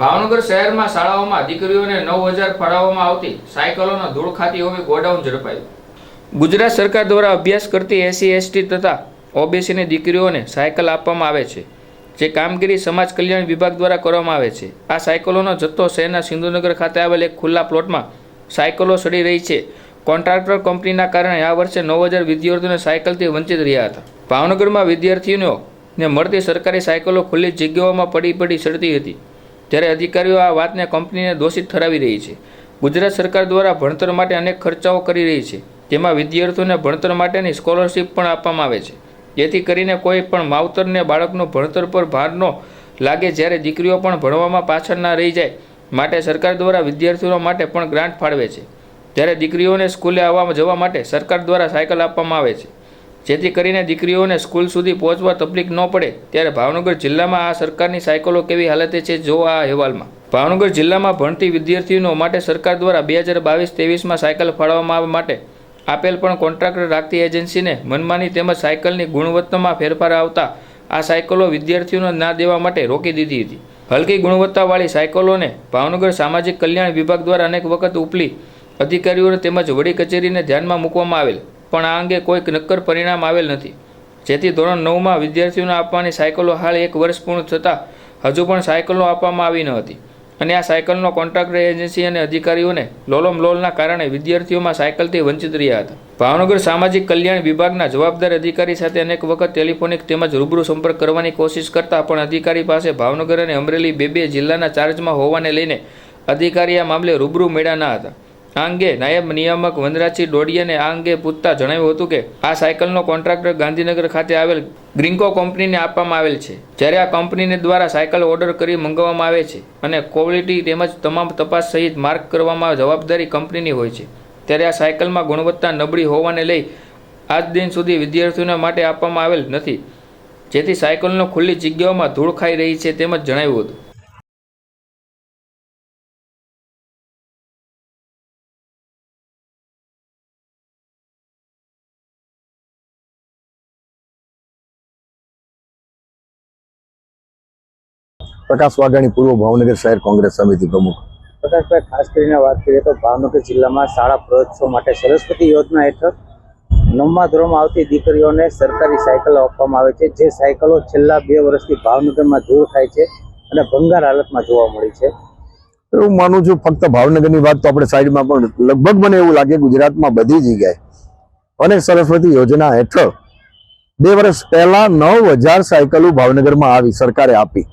ભાવનગર શહેરમાં શાળાઓમાં દીકરીઓને નવ હજાર ફાળવવામાં આવતી સાયકલોનો ધૂળ ખાતી હોવી ગોડાઉન ઝડપાયું. ગુજરાત સરકાર દ્વારા અભ્યાસ કરતી એસસી, એસટી તથા ઓબીસીની દીકરીઓને સાયકલ આપવામાં આવે છે, જે કામગીરી સમાજ કલ્યાણ વિભાગ દ્વારા કરવામાં આવે છે. આ સાયકલોનો જથ્થો શહેરના સિંધુનગર ખાતે આવેલ એક ખુલ્લા પ્લોટમાં સાયકલો સડી રહી છે. કોન્ટ્રાક્ટર કંપનીના કારણે આ વર્ષે નવ હજાર વિદ્યાર્થીઓને સાયકલથી વંચિત રહ્યા હતા. ભાવનગરમાં વિદ્યાર્થીઓને મળતી સરકારી સાયકલો ખુલ્લી જગ્યાઓમાં પડી પડી સડતી હતી. ત્યારે અધિકારીઓ આ વાતને કંપનીને દોષિત ઠરાવી રહી છે. ગુજરાત સરકાર દ્વારા ભણતર માટે અનેક ખર્ચાઓ કરી રહી છે. જેમાં વિદ્યાર્થીઓને ભણતર માટેની સ્કોલરશીપ પણ આપવામાં આવે છે. જેથી કરીને કોઈ પણ માવતરને બાળકનું ભણતર પર ભાર ન લાગે જ્યારે દીકરીઓ પણ ભણવામાં પાછળ ના રહી જાય, માટે સરકાર દ્વારા વિદ્યાર્થીઓ માટે પણ ગ્રાન્ટ ફાળવે છે. જ્યારે દીકરીઓને સ્કૂલે આવવા જવા માટે સરકાર દ્વારા સાયકલ આપવામાં આવે છે. જેથી કરીને દીકરીઓને સ્કૂલ સુધી પહોંચવા તકલીફ ન પડે, ત્યારે ભાવનગર જિલ્લામાં આ સરકારની સાયકલો કેવી હાલતે છે જો આ અહેવાલમાં. ભાવનગર જિલ્લામાં ભણતી વિદ્યાર્થીઓ માટે સરકાર દ્વારા બે હજાર બાવીસ ત્રેવીસમાં સાયકલ ફાળવવામાં આવવા માટે આપેલ પણ કોન્ટ્રાક્ટર રાખતી એજન્સીને મનમાની તેમજ સાયકલની ગુણવત્તામાં ફેરફાર આવતા આ સાયકલો વિદ્યાર્થીઓને ના દેવા માટે રોકી દીધી હતી. હલકી ગુણવત્તાવાળી સાયકલોને ભાવનગર સામાજિક કલ્યાણ વિભાગ દ્વારા અનેક વખત ઉપલી અધિકારીઓને તેમજ વડી કચેરીને ધ્યાનમાં મૂકવામાં આવેલ. પણ આ અંગે કોઈ નક્કર પરિણામ આવેલ નથી. જેથી ધોરણ નવમાં વિદ્યાર્થીઓને આપવાની સાયકલો હાલ એક વર્ષ પૂર્ણ થતાં હજુ પણ સાયકલો આપવામાં આવી ન હતી. અને આ સાયકલનો કોન્ટ્રાક્ટર એજન્સી અને અધિકારીઓને લોલમ લોલના કારણે વિદ્યાર્થીઓમાં સાયકલથી વંચિત રહ્યા હતા. ભાવનગર સામાજિક કલ્યાણ વિભાગના જવાબદાર અધિકારી સાથે અનેક વખત ટેલિફોનિક તેમજ રૂબરૂ સંપર્ક કરવાની કોશિશ કરતા પણ અધિકારી પાસે ભાવનગર અને અમરેલી બે બે જિલ્લાના ચાર્જમાં હોવાને લઈને અધિકારી આ મામલે રૂબરૂ મેળા ન હતા. આ અંગે નાયબ નિયામક વનરાજસિંહ ડોડિયાને આ અંગે પૂછતા જણાવ્યું હતું કે, આ સાયકલનો કોન્ટ્રાક્ટર ગાંધીનગર ખાતે આવેલ ગ્રીન્કો કંપનીને આપવામાં આવેલ છે. જ્યારે આ કંપનીને દ્વારા સાયકલ ઓર્ડર કરી મંગાવવામાં આવે છે અને ક્વોલિટી તેમજ તમામ તપાસ સહિત માર્ક કરવામાં જવાબદારી કંપનીની હોય છે. ત્યારે આ સાયકલમાં ગુણવત્તા નબળી હોવાને લઈ આજ દિન સુધી વિદ્યાર્થીઓને માટે આપવામાં આવેલ નથી. જેથી સાયકલનો ખુલ્લી જગ્યાઓમાં ધૂળ ખાઈ રહી છે તેમજ જણાવ્યું હતું. પ્રકાશ વાઘાણી પૂર્વ ભાવનગર શહેર કોંગ્રેસ સમિતિ પ્રમુખ. પ્રકાશભાઈ ખાસ કરીને વાત કરીએ તો ભાવનગર જિલ્લામાં શાળા પ્રવેશોત્સવ માટે સરસ્વતી યોજના હેઠળ નવમા ધોરણમાં આવતી દીકરીઓને સરકારી સાયકલો આપવામાં આવે છે. જે સાયકલો છેલ્લા બે વર્ષથી ભાવનગરમાં ધૂળ થાય છે અને ભંગાર હાલતમાં જોવા મળી છે. હું માનું છું ફક્ત ભાવનગરની વાત તો આપણે સાઈડમાં પણ લગભગ મને એવું લાગે ગુજરાતમાં બધી જગ્યાએ. અને સરસ્વતી યોજના હેઠળ બે વર્ષ પહેલા નવ હજાર સાયકલો ભાવનગરમાં આવી સરકારે આપી.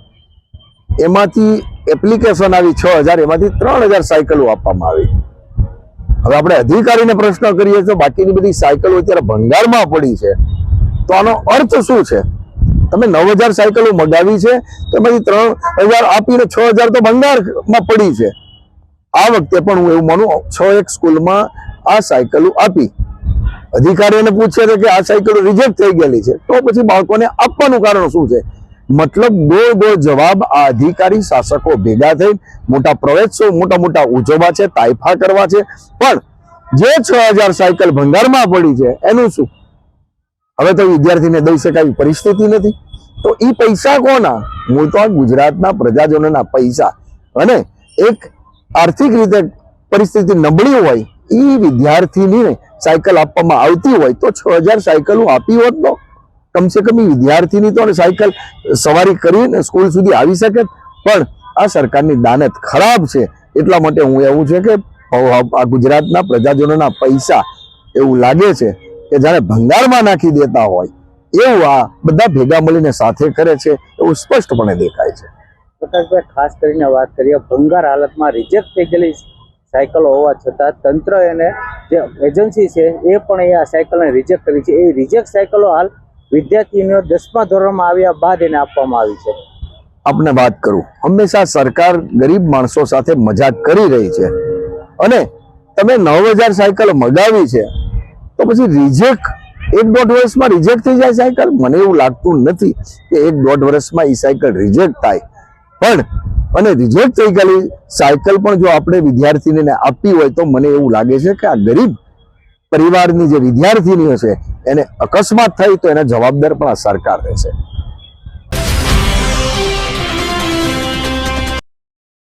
એમાંથી એપ્લિકેશન આવી છ હજાર, એમાંથી ત્રણ હજાર સાયકલો આપવામાં આવી. હવે આપણે અધિકારીને પ્રશ્ન કરીએ તો બાકીની બધી સાયકલો અત્યારે ભંગારમાં પડી છે. તો આનો અર્થ શું છે? તમે નવ હજાર સાયકલો મગાવી છે, તો એમાંથી ત્રણ હજાર આપીને છ હજાર તો ભંગારમાં પડી છે. આ વખતે પણ હું એવું માનું, છ એક સ્કૂલમાં આ સાયકલો આપી. અધિકારીઓને પૂછે છે કે આ સાયકલો રિજેક્ટ થઈ ગયેલી છે, તો પછી બાળકોને આપવાનું કારણ શું છે? મતલબ ગોળ ગોળ જવાબ આ અધિકારી શાસકો ભેગા થઈ મોટા પ્રવેશો, મોટા મોટા ઉજવવા છે તાઇફા કરવા છે. પણ જે છ હજાર સાયકલ ભંગારમાં પડી છે, એનું શું? હવે તો વિદ્યાર્થીને દઈ શકાય પરિસ્થિતિ નથી. તો એ પૈસા કોના? હું તો ગુજરાતના પ્રજાજનોના પૈસા. અને એક આર્થિક રીતે પરિસ્થિતિ નબળી હોય એ વિદ્યાર્થીની સાયકલ આપવામાં આવતી હોય, તો છ હજાર હું આપી હોત તો? કમસે કમ એ વિદ્યાર્થીની તો સાયકલ સવારી કરીને સ્કૂલ સુધી આવી શકે પણ આ સરકારની દાનત ખરાબ છે એટલા માટે હું એવું છે કે આ ગુજરાતના પ્રજાજનોના પૈસા એવું લાગે છે કે જાણે ભંગારમાં નાખી દેતા હોય. એવું આ બધા ભેગા મળીને સાથે કરે છે એવું સ્પષ્ટપણે દેખાય છે. પ્રકાશભાઈ, ખાસ કરીને વાત કરીએ, ભંગાર હાલતમાં રિજેક્ટ થઈ ગયેલી સાયકલો હોવા છતાં તંત્ર એને જે એજન્સી છે એ પણ એ આ સાયકલને રિજેક્ટ કરી છે. એ રિજેક્ટ સાયકલો હાલ વિદ્યાર્થીનીઓ દસમા ધોરણમાં આવ્યા બાદ એને આપવામાં આવી છે. આપને વાત કરું. હંમેશા સરકાર ગરીબ માણસો સાથે મજાક કરી રહી છે. અને તમે નવ હજાર સાયકલ મગાવી છે, તો પછી રિજેક્ટ એક દોઢ વર્ષમાં રિજેક્ટ થઈ જાય સાયકલ? મને એવું લાગતું નથી કે એક દોઢ વર્ષમાં એ સાયકલ રિજેક્ટ થાય. પણ અને રિજેક્ટ થઈ ગયેલી સાયકલ પણ જો આપણે વિદ્યાર્થીને આપી હોય તો મને એવું લાગે છે કે આ ગરીબ પરિવારની જે વિદ્યાર્થીનીઓ છે એને અકસ્માત થઈ તો એના જવાબદાર પણ સરકાર રહેશે.